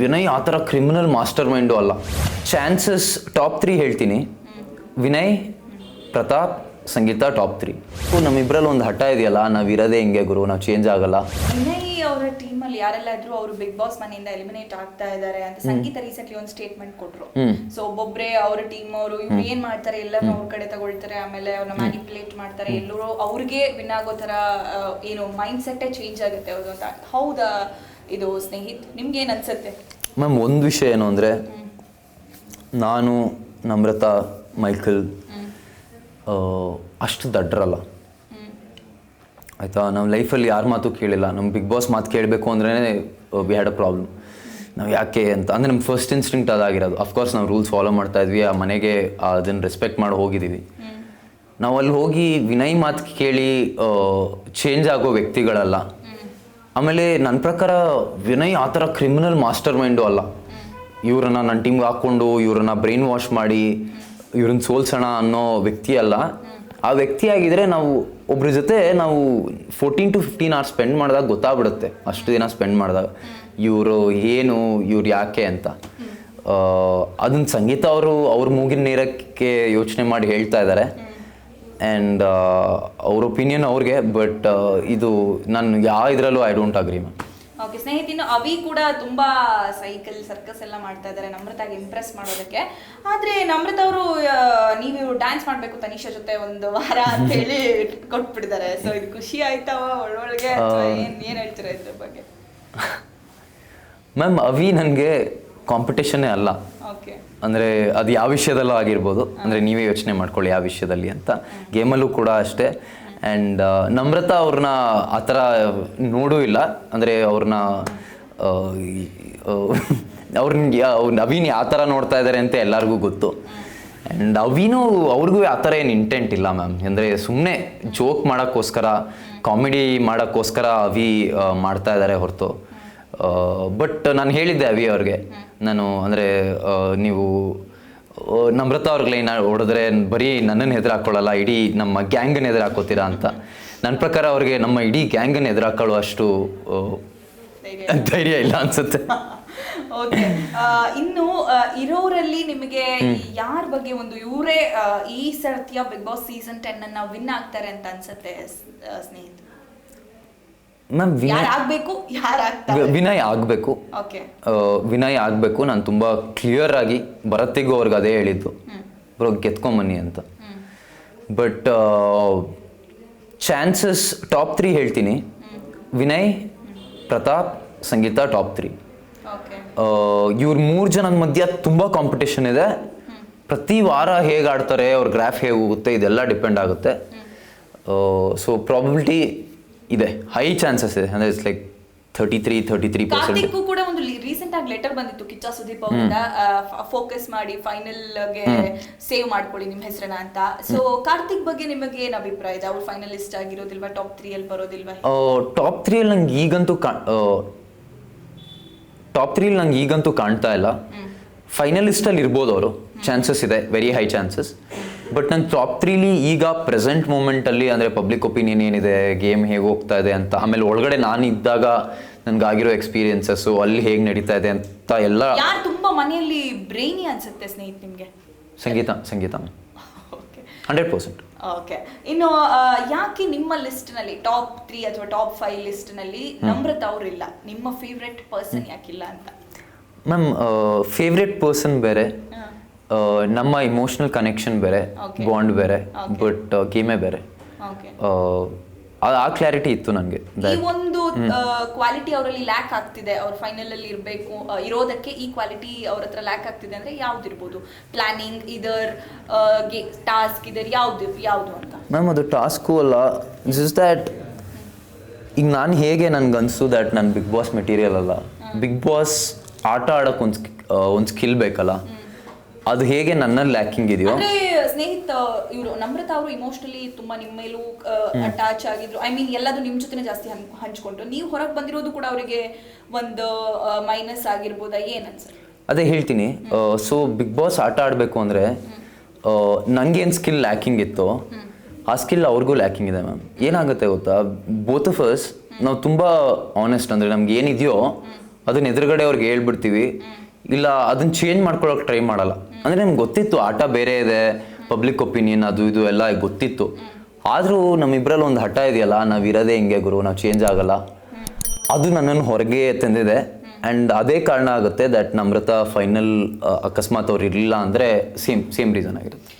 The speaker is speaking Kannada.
ವಿನಯ್ ಆ ಥರ ಕ್ರಿಮಿನಲ್ ಮಾಸ್ಟರ್ ಮೈಂಡು ಅಲ್ಲ. ಚಾನ್ಸಸ್ ಟಾಪ್ ತ್ರೀ ಹೇಳ್ತೀನಿ. ವಿನಯ್ ಪ್ರತಾಪ್ ಸಂಗೀತ ಟಾಪ್ ತ್ರೀ ನಮ್ಮಿಬ್ರಲ್ಲಿ ಒಂದು ಹಠ ಇದೆಯಲ್ಲ ನಾವು ಇರೋದೇ ಹಿಂಗೆ ಗುರು ನಾವು ಚೇಂಜ್ ಆಗಲ್ಲ. ವಿನಯ್ ಅವರ ಟೀಮ್ ಅಲ್ಲಿ ಯಾರೆಲ್ಲ ಇದ್ರು ಅವರು ಬಿಗ್ ಬಾಸ್ ಮನೆಯಿಂದ ಎಲಿಮಿನೇಟ್ ಆಗ್ತಾ ಇದ್ದಾರೆ ಅಂತ ಸಂಗೀತ ರೀಸೆಂಟ್ಲಿ ಒಂದು ಸ್ಟೇಟ್ಮೆಂಟ್ ಕೊಟ್ರು. ಸೊ ಒಬ್ಬೊಬ್ರೆ ಅವ್ರ ಟೀಮ್ ಅವರು ಇವ್ರು ಏನ್ ಮಾಡ್ತಾರೆ ಎಲ್ಲರೂ ಅವ್ರ ಕಡೆ ತಗೊಳ್ತಾರೆ ಆಮೇಲೆ ಅವ್ರನ್ನ ಮ್ಯಾನಿಪುಲೇಟ್ ಮಾಡ್ತಾರೆ ಎಲ್ಲರೂ ಅವ್ರಿಗೆ ವಿನ್ ಆಗೋ ತರ ಏನು ಮೈಂಡ್ ಸೆಟ್ಟೇ ಚೇಂಜ್ ಆಗುತ್ತೆ ಅವ್ರದ್ದು ಅಂತ. ಹೌದಾ? ಇದು ಸ್ನೇಹಿತ್ ನಿಮ್ಗೆ ಏನ್ ಅನ್ಸುತ್ತೆ? ಮ್ಯಾಮ್ ಒಂದು ವಿಷಯ ಏನು ಅಂದರೆ ನಾನು ನಮ್ರತಾ ಮೈಕಲ್ ಆ, ಅಷ್ಟು ದಡ್ರಲ್ಲ. ಆಯಿತಾ? ನಮ್ಮ ಲೈಫಲ್ಲಿ ಯಾರ ಮಾತು ಕೇಳಿಲ್ಲ. ನಮ್ಮ ಬಿಗ್ ಬಾಸ್ ಮಾತು ಕೇಳಬೇಕು ಅಂದ್ರೆ ವಿ ಹ್ಯಾಡ್ ಅ ಪ್ರಾಬ್ಲಮ್ ನಾವು ಯಾಕೆ ಅಂತ ಅಂದರೆ ನಮ್ಮ ಫಸ್ಟ್ ಇನ್ಸ್ಟಿಂಕ್ಟ್ ಅದಾಗಿರೋದು. ಅಫ್ಕೋರ್ಸ್ ನಾವು ರೂಲ್ಸ್ ಫಾಲೋ ಮಾಡ್ತಾ ಇದ್ವಿ ಆ ಮನೆಗೆ ಅದನ್ನು ರೆಸ್ಪೆಕ್ಟ್ ಮಾಡಿ ಹೋಗಿದ್ದೀವಿ ನಾವು ಅಲ್ಲಿ ಹೋಗಿ ವಿನಯ್ ಮಾತು ಕೇಳಿ ಚೇಂಜ್ ಆಗೋ ವ್ಯಕ್ತಿಗಳಲ್ಲ ಆಮೇಲೆ ನನ್ನ ಪ್ರಕಾರ ವಿನಯ್ ಆ ಥರ ಕ್ರಿಮಿನಲ್ ಮಾಸ್ಟರ್ ಮೈಂಡು ಅಲ್ಲ. ಇವ್ರನ್ನ ನನ್ನ ಟೀಮ್ಗೆ ಹಾಕ್ಕೊಂಡು, ಇವ್ರನ್ನ ಬ್ರೈನ್ ವಾಶ್ ಮಾಡಿ, ಇವ್ರನ್ನ ಸೋಲ್ಸೋಣ ಅನ್ನೋ ವ್ಯಕ್ತಿ ಅಲ್ಲ. ಆ ವ್ಯಕ್ತಿ ಆಗಿದ್ರೆ ನಾವು ಒಬ್ಬರ ಜೊತೆ ನಾವು fourteen to fifteen hours spend ಮಾಡಿದಾಗ ಗೊತ್ತಾಗ್ಬಿಡುತ್ತೆ. ಅಷ್ಟು ದಿನ ಸ್ಪೆಂಡ್ ಮಾಡಿದಾಗ. ಇವರು ಏನು, ಇವ್ರು ಯಾಕೆ ಅಂತ. ಅದನ್ನ ಸಂಗೀತ ಅವರು ಅವ್ರ ಮೂಗಿನ ನೇರಕ್ಕೆ ಯೋಚನೆ ಮಾಡಿ ಹೇಳ್ತಾ ಇದ್ದಾರೆ ಆ್ಯಂಡ್ ಅವ್ರ ಒಪಿನಿಯನ್ ಅವ್ರಿಗೆ ಬಟ್ ಇದು ನಾನು ಯಾವ ಇದರಲ್ಲೂ I don't agree ma'am okay ಸ್ನೇಹಿತಿನ ಅವಿ ಕೂಡ ತುಂಬಾ ಸೈಕಲ್ ಸರ್ಕಸ್ ಎಲ್ಲ ಮಾಡ್ತಾ ಇದ್ದಾರೆ ನಮ್ರತಾಗಿ ಇಂಪ್ರೆಸ್ ಮಾಡೋದಕ್ಕೆ. ಆದ್ರೆ ನಮ್ರತ ಅವರು ನೀವು ಡ್ಯಾನ್ಸ್ ಮಾಡ್ಬೇಕು ತನಿಷಾ ಜೊತೆ ಒಂದು ವಾರ ಅಂತ ಹೇಳಿ ಕೊಟ್ಬಿಟ್ಟಿದ್ದಾರೆ. ಸೊ ಇದು ಖುಷಿ ಆಯ್ತಾವ ಒಳ್ಳೊಳಗೆ ಏನ್ ಏನ್ ಹೇಳ್ತೀರಾ ಇದ್ರ ಬಗ್ಗೆ? ಮ್ಯಾಮ್ ಅವಿ ನನಗೆ ಕಾಂಪಿಟೇಷನ್ನೇ ಅಲ್ಲ. ಅಂದರೆ ಅದು ಯಾವ ವಿಷಯದಲ್ಲೂ ಆಗಿರ್ಬೋದು. ಅಂದರೆ ನೀವೇ ಯೋಚನೆ ಮಾಡ್ಕೊಳ್ಳಿ ಯಾವ ವಿಷಯದಲ್ಲಿ ಅಂತ. ಗೇಮಲ್ಲೂ ಕೂಡ ಅಷ್ಟೇ. ಆ್ಯಂಡ್ ನಮ್ರತಾ ಅವ್ರನ್ನ ಆ ಥರ ನೋಡೂ ಇಲ್ಲ. ಅಂದರೆ ಅವ್ರನ್ನ ಅವ್ರನ್ನ ಅವ್ರು ನವೀನ್ ಯಾವ ಥರ ನೋಡ್ತಾ ಇದ್ದಾರೆ ಅಂತ ಎಲ್ಲರಿಗೂ ಗೊತ್ತು. ಆ್ಯಂಡ್ ಅವಿನೂ ಅವ್ರಿಗೂ ಆ ಥರ ಏನು ಇಂಟೆಂಟ್ ಇಲ್ಲ ಮ್ಯಾಮ್. ಅಂದರೆ ಸುಮ್ಮನೆ ಜೋಕ್ ಮಾಡೋಕ್ಕೋಸ್ಕರ ಕಾಮಿಡಿ ಮಾಡೋಕ್ಕೋಸ್ಕರ ಅವಿ ಮಾಡ್ತಾ ಇದ್ದಾರೆ ಹೊರತು. ಬಟ್ ನಾನು ಹೇಳಿದ್ದೆ ಅವಿ ಅವ್ರಿಗೆ ನಾನು ಅಂದರೆ ನೀವು ನಮ್ರತ ಅವ್ರಿಗೆ ಲೈನ್ ಹೊಡೆದ್ರೆ ಬರೀ ನನ್ನನ್ನು ಹೆದರು ಹಾಕೊಳ್ಳಲ್ಲ ಇಡೀ ನಮ್ಮ ಗ್ಯಾಂಗನ್ನು ಎದುರು ಹಾಕೋತೀರಾ ಅಂತ. ನನ್ನ ಪ್ರಕಾರ ಅವ್ರಿಗೆ ನಮ್ಮ ಇಡೀ ಗ್ಯಾಂಗನ್ನು ಎದುರು ಹಾಕೊಳ್ಳೋ ಅಷ್ಟು ಧೈರ್ಯ ಇಲ್ಲ ಅನ್ಸುತ್ತೆ. ಓಕೆ ಇನ್ನು ಇರೋರಲ್ಲಿ ನಿಮಗೆ ಯಾರ ಬಗ್ಗೆ ಒಂದು ಇವರೇ ಈ ಸರ್ತಿಯ ಬಿಗ್ ಬಾಸ್ ಸೀಸನ್ ಟೆನ್ ಅನ್ನ ವಿನ್ ಆಗ್ತಾರೆ ಅಂತ ಅನ್ಸುತ್ತೆ ಸ್ನೇಹಿತ ಮ್ಯಾಮ್ ವಿನಯ್ ಆಗಬೇಕು? ಯಾರು ಆಗ್ತಾರೆ? ವಿನಯ್ ಆಗಬೇಕು. ವಿನಯ್ ಆಗಬೇಕು. ನಾನು ತುಂಬ ಕ್ಲಿಯರ್ ಆಗಿ ಭರತ್ತಿಗೂ ಅವ್ರಿಗೆ ಅದೇ ಹೇಳಿದ್ದು. ಬ್ರೋ ಗೆತ್ಕೊಂಬನ್ನಿ ಅಂತ. ಬಟ್ ಚಾನ್ಸಸ್ ಟಾಪ್ ತ್ರೀ ಹೇಳ್ತೀನಿ. ವಿನಯ್ ಪ್ರತಾಪ್ ಸಂಗೀತ ಟಾಪ್ ತ್ರೀ ಇವ್ರ ಮೂರು ಜನದ ಮಧ್ಯ ತುಂಬ ಕಾಂಪಿಟೇಷನ್ ಇದೆ. ಪ್ರತಿ ವಾರ ಹೇಗೆ ಆಡ್ತಾರೆ ಅವ್ರ ಗ್ರಾಫ್ ಹೇಗೆ ಹೋಗುತ್ತೆ ಇದೆಲ್ಲ ಡಿಪೆಂಡ್ ಆಗುತ್ತೆ. ಸೊ ಪ್ರಾಬಿಲಿಟಿ ಇದೆ. ಹೈ ಚಾನ್ಸಸ್ ಇದೆ. ಅಂದ್ರೆ it's like thirty three thirty three percent ಕಾರ್ತಿಕ್ಗೂ ಕೂಡ ಒಂದು ರೀಸೆಂಟ್ ಆಗಿ ಲೆಟರ್ ಬಂದಿತ್ತು ಕಿಚ್ಚ ಸುದೀಪ್ ಅವರಿಂದ ಫೋಕಸ್ ಮಾಡಿ ಫೈನಲ್ಗೆ ಸೇವ್ ಮಾಡ್ಕೊಳ್ಳಿ ನಿಮ್ಮ ಹೆಸರನ್ನ ಅಂತ. ಸೊ ಕಾರ್ತಿಕ್ ಬಗ್ಗೆ ನಿಮಗೆ ಏನ್ ಅಭಿಪ್ರಾಯ? ಇದೆ ಅವ್ರು ಫೈನಲಿಸ್ಟ್ ಆಗಿರೋದಿಲ್ವಾ ಟಾಪ್ ತ್ರೀ ಅಲ್ಲಿ ಬರೋದಿಲ್ವಾ? ಟಾಪ್ ತ್ರೀಯಲ್ಲಿ ನಂಗೆ ಈಗಂತೂ ಟಾಪ್ ತ್ರೀಲಿ ನಂಗೆ ಈಗಂತೂ ಕಾಣ್ತಾ ಇಲ್ಲ. ಫೈನಲಿಸ್ಟಲ್ಲಿ ಇರ್ಬೋದು ಅವರು. ಚಾನ್ಸಸ್ ಇದೆ. ವೆರಿ ಹೈ ಚಾನ್ಸಸ್ ಬಟ್ ನನ್ನ ಟಾಪ್ ತ್ರೀಲಿ ಈಗ ಪ್ರೆಸೆಂಟ್ ಮೂಮೆಂಟಲ್ಲಿ ಅಂದರೆ ಪಬ್ಲಿಕ್ ಒಪಿನಿಯನ್ ಏನಿದೆ ಗೇಮ್ ಹೇಗೆ ಹೋಗ್ತಾ ಇದೆ ಅಂತ ಆಮೇಲೆ ಒಳಗಡೆ ನಾನು ಇದ್ದಾಗ ನನಗಾಗಿರೋ ಎಕ್ಸ್ಪೀರಿಯನ್ಸಸ್ಸು ಅಲ್ಲಿ ಹೇಗೆ ನಡೀತಾ ಇದೆ ಅಂತ ಎಲ್ಲ ತುಂಬ ತುಂಬಾ ಮನೆಯಲ್ಲಿ ಬ್ರೈನಿ ಅನ್ಸುತ್ತೆ ಸ್ನೇಹಿತ ನಿಮಗೆ? Sangeetha Sangeetha. Okay hundred percent. Okay ಇನ್ನು ಯಾಕೆ ನಿಮ್ಮ ಲಿಸ್ಟ್ನಲ್ಲಿ ಟಾಪ್ ತ್ರೀ ಅಥವಾ ಟಾಪ್ ಫೈವ್ ಲಿಸ್ಟ್ನಲ್ಲಿ ನಮ್ರತ ಅವರಿಲ್ಲ ನಿಮ್ಮ ಫೇವ್ರೆಟ್ ಪರ್ಸನ್ ಯಾಕಿಲ್ಲ ಅಂತ? ಮ್ಯಾಮ್ ಫೇವ್ರೆಟ್ ಪರ್ಸನ್ ಬೇರೆ. ನಮ್ಮ ಇಮೋಷನಲ್ ಕನೆಕ್ಷನ್ ಬೇರೆ ಬಾಂಡ್ ಬೇರೆ ಬಟ್ ಗೇಮೇ ಬೇರೆ. ಓಕೆ ಆ, ಕ್ಲಾರಿಟಿ ಇತ್ತು ನನಗೆ ಈ ಒಂದು ಕ್ವಾಲಿಟಿ ಅವರಲ್ಲಿ ಲ್ಯಾಕ್ ಆಗ್ತಿದೆ. ಅವ್ರ ಫೈನಲ್ ಅಲ್ಲಿ ಇರಬೇಕು ಇರೋದಕ್ಕೆ ಈ ಕ್ವಾಲಿಟಿ ಅವ್ರ ಹತ್ರ ಲ್ಯಾಕ್ ಆಗ್ತಿದೆ ಅಂದ್ರೆ ಯಾವ್ದಿರ್ಬೋದು? ಪ್ಲಾನಿಂಗ್ ಇದರ್ ಟಾಸ್ಕ್ ಇದರ್ ಯಾವ್ದು ಯಾವ್ದು ಅಂತ? ಮ್ಯಾಮ್ ಅದು ಟಾಸ್ಕು ಅಲ್ಲ. ಜಸ್ಟ್ ದ್ಯಾಟ್ ಈಗ ನಾನು ಹೇಗೆ ನನ್ಗೆ ಅನಿಸ್ತು ದ್ಯಾಟ್ ನಾನು ಬಿಗ್ ಬಾಸ್ ಮೆಟೀರಿಯಲ್ ಅಲ್ಲ? ಬಿಗ್ ಬಾಸ್ ಆಟ ಆಡೋಕೆ ಒಂದು ಒಂದು ಸ್ಕಿಲ್ ಬೇಕಲ್ಲ? ಅದು ಹೇಗೆ ನನ್ನಲ್ಲಿ ಲ್ಯಾಕಿಂಗ್ ಇದೆಯೋ? ಅಂದ್ರೆ ಸ್ನೇಹಿತ ಇವರು ನಮ್ರತ ಅವರು ಇಮೋಷನಲಿ ತುಂಬಾ ನಿಮ್ಮ ಮೇಲೂ ಅಟ್ಯಾಚ್ ಆಗಿದ್ರು. ಐ ಮೀನ್ ಎಲ್ಲದು ನಿಮ್ ಜೊತೆನೆ ಜಾಸ್ತಿ ಹಂಚ್- ಹಂಚ್ಕೊಂಡ್ರು. ನೀವು ಹೊರಗೆ ಬಂದಿರೋದು ಕೂಡ ಅವರಿಗೆ ಒಂದು ಮೈನಸ್ ಆಗಿರ್ಬೋದಾ? ಏನ್ ಅನ್ಸುತ್ತೆ? ಅದೇ ಹೇಳ್ತೀನಿ. ಸೊ ಬಿಗ್ ಬಾಸ್ ಆಟ ಆಡಬೇಕು ಅಂದರೆ ನನಗೇನು ಸ್ಕಿಲ್ ಲ್ಯಾಕಿಂಗ್ ಇತ್ತು ಆ ಸ್ಕಿಲ್ ಅವ್ರಿಗೂ ಲ್ಯಾಕಿಂಗ್ ಇದೆ ಮ್ಯಾಮ್ ಏನಾಗುತ್ತೆ ಗೊತ್ತಾ? ಬೋತ್ ಆಫ್ ಅಸ್ ನಾವು ತುಂಬ ಆನೆಸ್ಟ್ ಅಂದರೆ ನಮ್ಗೆ ಏನಿದೆಯೋ ಅದನ್ನ ಎದುರುಗಡೆ ಅವ್ರಿಗೆ ಹೇಳ್ಬಿಡ್ತೀವಿ. ಇಲ್ಲ, ಅದನ್ನ ಚೇಂಜ್ ಮಾಡ್ಕೊಳಕ್ ಟ್ರೈ ಮಾಡಲ್ಲ. ಅಂದ್ರೆ ನಮ್ಗೆ ಗೊತ್ತಿತ್ತು, ಆಟ ಬೇರೆ ಇದೆ ಪಬ್ಲಿಕ್ ಒಪಿನಿಯನ್ ಅದು ಇದು ಎಲ್ಲ ಗೊತ್ತಿತ್ತು. ಆದರೂ ನಮ್ಮಿಬ್ರಲ್ಲಿ ಒಂದು ಹಠ ಇದೆಯಲ್ಲ, ನಾವು ಇರೋದೇ ಹಿಂಗೆ ಗುರು, ನಾವು ಚೇಂಜ್ ಆಗಲ್ಲ. ಅದು ನನ್ನನ್ನು ಹೊರಗೆ ತಂದಿದೆ. ಆ್ಯಂಡ್ ಅದೇ ಕಾರಣ ಆಗುತ್ತೆ ದಟ್ ನಮ್ರತ ಫೈನಲ್ ಅಕಸ್ಮಾತ್ ಅವ್ರು ಇರಲಿಲ್ಲ ಅಂದರೆ ಸೇಮ್ ಸೇಮ್ ರೀಸನ್ ಆಗಿರುತ್ತೆ.